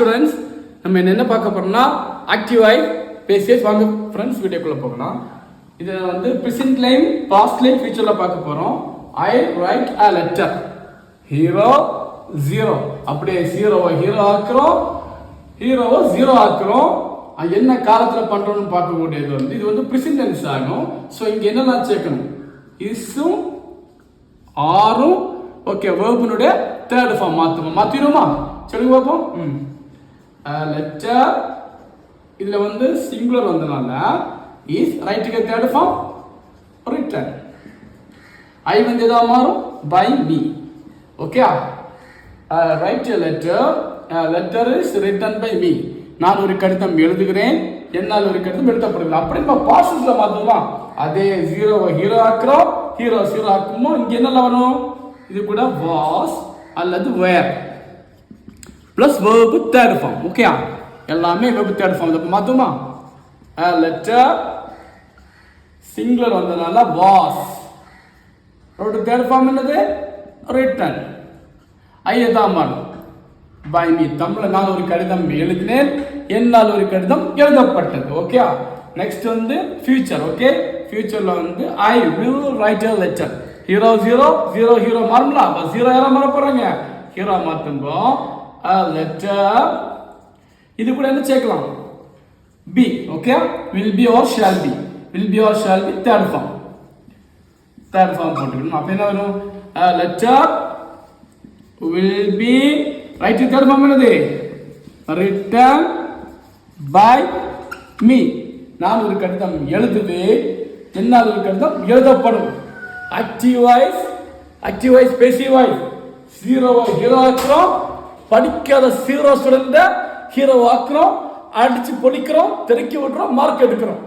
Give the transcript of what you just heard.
Students நம்ம என்ன பார்க்க போறோம்னா ஆக்டிவாய் பேசியஸ் வாங்க ஃப்ரெண்ட்ஸ் வீடியோக்குள்ள போகலாம். இதை வந்து ப்ரெசென்ட் லைம் பாஸ்ட் லைம் ஃபியூச்சர்ல பார்க்க போறோம். I write a letter hero zero அப்படியே ஜீரோவை ஹீரோ ஆக்குறோம். ஹீரோவை ஜீரோ ஆக்குறோம். என்ன காலத்தில் பண்றோம்னு பார்க்கக்கூடியது வந்து இது வந்து ப்ரெசென்ட் டென்ஸ் ஆகும் ஸோ இங்க என்னெல்லாம் சேர்க்கணும்? இஸும் ஆறும் ஓகே வேர்பனுடைய தேர்ட் ஃபார்ம் மாற்றுவோம் மாற்றிடுமா சொல்லுங்க பார்ப்போம். ம். லெட்டர் இதில் வந்து சிங்குலர் வந்தனால இஸ் ரைட்டுக்கு தேர்ட் ஃபார்ம் ரிட்டன் ஐ வந்து எதா மாறும்? By me okay write letter letter is written by me நான் ஒரு கடிதம் எழுதுகிறேன் என்னால் ஒரு கடிதம் எழுதப்படுகிறது அப்படி நம்ம பாசிட்டிவ்ல மாற்றுவோம் அதே ஜீரோவை ஹீரோ ஆக்குறோம். ஹீரோ ஜீரோ ஆக்குமோ இங்க என்னெல்லாம் வரும்? இது கூட வாஸ் அல்லது verb plus verb third form okay எல்லாமே வேர்பு தேர்ட் ஃபார்ம் இப்போ மாற்றுமா லெட்டர் சிங்குலர் வந்ததுனால வாஸ் அவரோட தேர்ட் ஃபார்ம் என்னது? ரிட்டன் ஐயதான் மாறும் பை மீ தமிழ் நான் ஒரு கடிதம் எழுதினேன். என்னால் ஒரு கடிதம் எழுதப்பட்டது. Okay next ah. வந்து ஃபியூச்சர் ஓகே ஃபியூச்சரில் வந்து I will write a letter hero zero zero hero மாறும்ல? அப்போ ஜீரோ யாரா மாற போறாங்க? ஹீரோ மாத்துங்கோ லெட்டர் இது கூட என்ன சேர்க்கலாம் be okay will be or shall be will be or shall be third form third form போட்டுக்கணும் அப்போ என்ன வரும் letter will be write third form என்னது ரிட்டன் பை மீ நான் ஒரு கடிதம் எழுதுவேன் என்னால் ஒரு கடிதம் எழுதப்படும் active voice active voice passive voice ஜீரோவை ஹீரோ ஆக்குறோம் படிக்காத சீரோ ஸ்டூடெண்ட்டை ஹீரோ ஆக்குறோம் அடிச்சு பொழிக்கிறோம் தெருக்கி விடுறோம் மார்க் எடுக்கிறோம்.